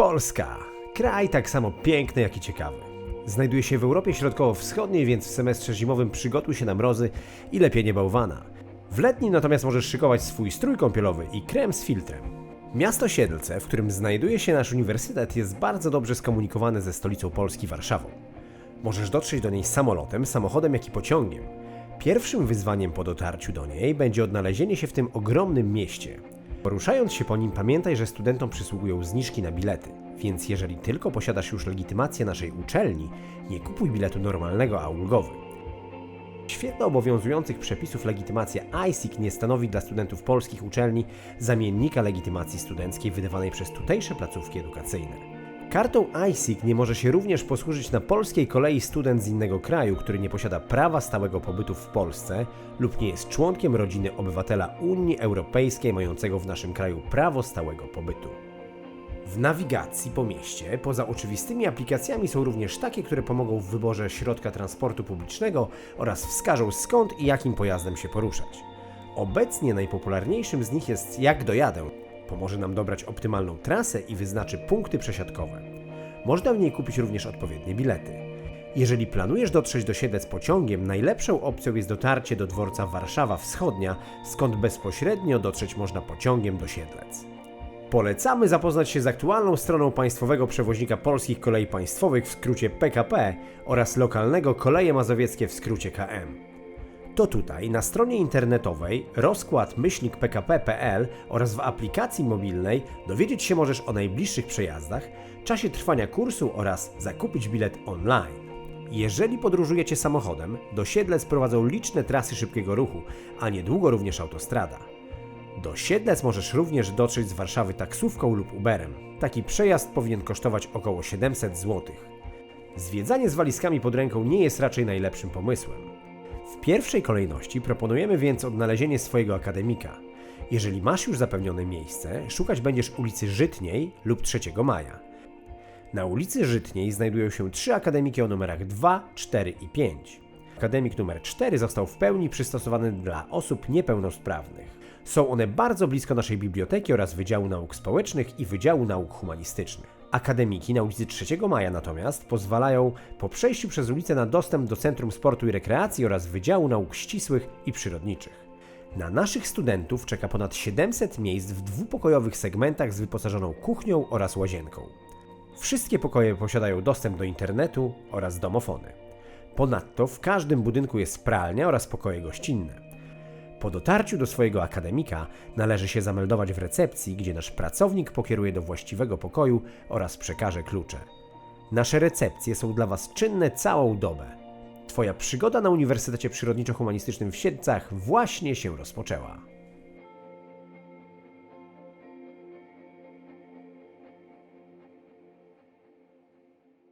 Polska. Kraj tak samo piękny, jak i ciekawy. Znajduje się w Europie Środkowo-Wschodniej, więc w semestrze zimowym przygotuj się na mrozy i lepienie bałwana. W letnim natomiast możesz szykować swój strój kąpielowy i krem z filtrem. Miasto Siedlce, w którym znajduje się nasz uniwersytet, jest bardzo dobrze skomunikowane ze stolicą Polski Warszawą. Możesz dotrzeć do niej samolotem, samochodem, jak i pociągiem. Pierwszym wyzwaniem po dotarciu do niej będzie odnalezienie się w tym ogromnym mieście. Poruszając się po nim, pamiętaj, że studentom przysługują zniżki na bilety, więc jeżeli tylko posiadasz już legitymację naszej uczelni, nie kupuj biletu normalnego, a ulgowy. W świetle obowiązujących przepisów legitymacja ISIC nie stanowi dla studentów polskich uczelni zamiennika legitymacji studenckiej wydawanej przez tutejsze placówki edukacyjne. Kartą ISIC nie może się również posłużyć na polskiej kolei student z innego kraju, który nie posiada prawa stałego pobytu w Polsce lub nie jest członkiem rodziny obywatela Unii Europejskiej mającego w naszym kraju prawo stałego pobytu. W nawigacji po mieście, poza oczywistymi aplikacjami, są również takie, które pomogą w wyborze środka transportu publicznego oraz wskażą skąd i jakim pojazdem się poruszać. Obecnie najpopularniejszym z nich jest Jak dojadę. Pomoże nam dobrać optymalną trasę i wyznaczy punkty przesiadkowe. Można w niej kupić również odpowiednie bilety. Jeżeli planujesz dotrzeć do Siedlec pociągiem, najlepszą opcją jest dotarcie do dworca Warszawa Wschodnia, skąd bezpośrednio dotrzeć można pociągiem do Siedlec. Polecamy zapoznać się z aktualną stroną państwowego przewoźnika polskich kolei państwowych w skrócie PKP oraz lokalnego Koleje Mazowieckie w skrócie KM. To tutaj na stronie internetowej rozkład pkp.pl oraz w aplikacji mobilnej dowiedzieć się możesz o najbliższych przejazdach, czasie trwania kursu oraz zakupić bilet online. Jeżeli podróżujecie samochodem, do Siedlec prowadzą liczne trasy szybkiego ruchu, a niedługo również autostrada. Do Siedlec możesz również dotrzeć z Warszawy taksówką lub Uberem. Taki przejazd powinien kosztować około 700 zł. Zwiedzanie z walizkami pod ręką nie jest raczej najlepszym pomysłem. W pierwszej kolejności proponujemy więc odnalezienie swojego akademika. Jeżeli masz już zapewnione miejsce, szukać będziesz ulicy Żytniej lub 3 Maja. Na ulicy Żytniej znajdują się trzy akademiki o numerach 2, 4 i 5. Akademik numer 4 został w pełni przystosowany dla osób niepełnosprawnych. Są one bardzo blisko naszej biblioteki oraz Wydziału Nauk Społecznych i Wydziału Nauk Humanistycznych. Akademiki na ulicy 3 Maja natomiast pozwalają po przejściu przez ulicę na dostęp do Centrum Sportu i Rekreacji oraz Wydziału Nauk Ścisłych i Przyrodniczych. Na naszych studentów czeka ponad 700 miejsc w dwupokojowych segmentach z wyposażoną kuchnią oraz łazienką. Wszystkie pokoje posiadają dostęp do internetu oraz domofony. Ponadto w każdym budynku jest pralnia oraz pokoje gościnne. Po dotarciu do swojego akademika należy się zameldować w recepcji, gdzie nasz pracownik pokieruje do właściwego pokoju oraz przekaże klucze. Nasze recepcje są dla Was czynne całą dobę. Twoja przygoda na Uniwersytecie Przyrodniczo-Humanistycznym w Siedlcach właśnie się rozpoczęła.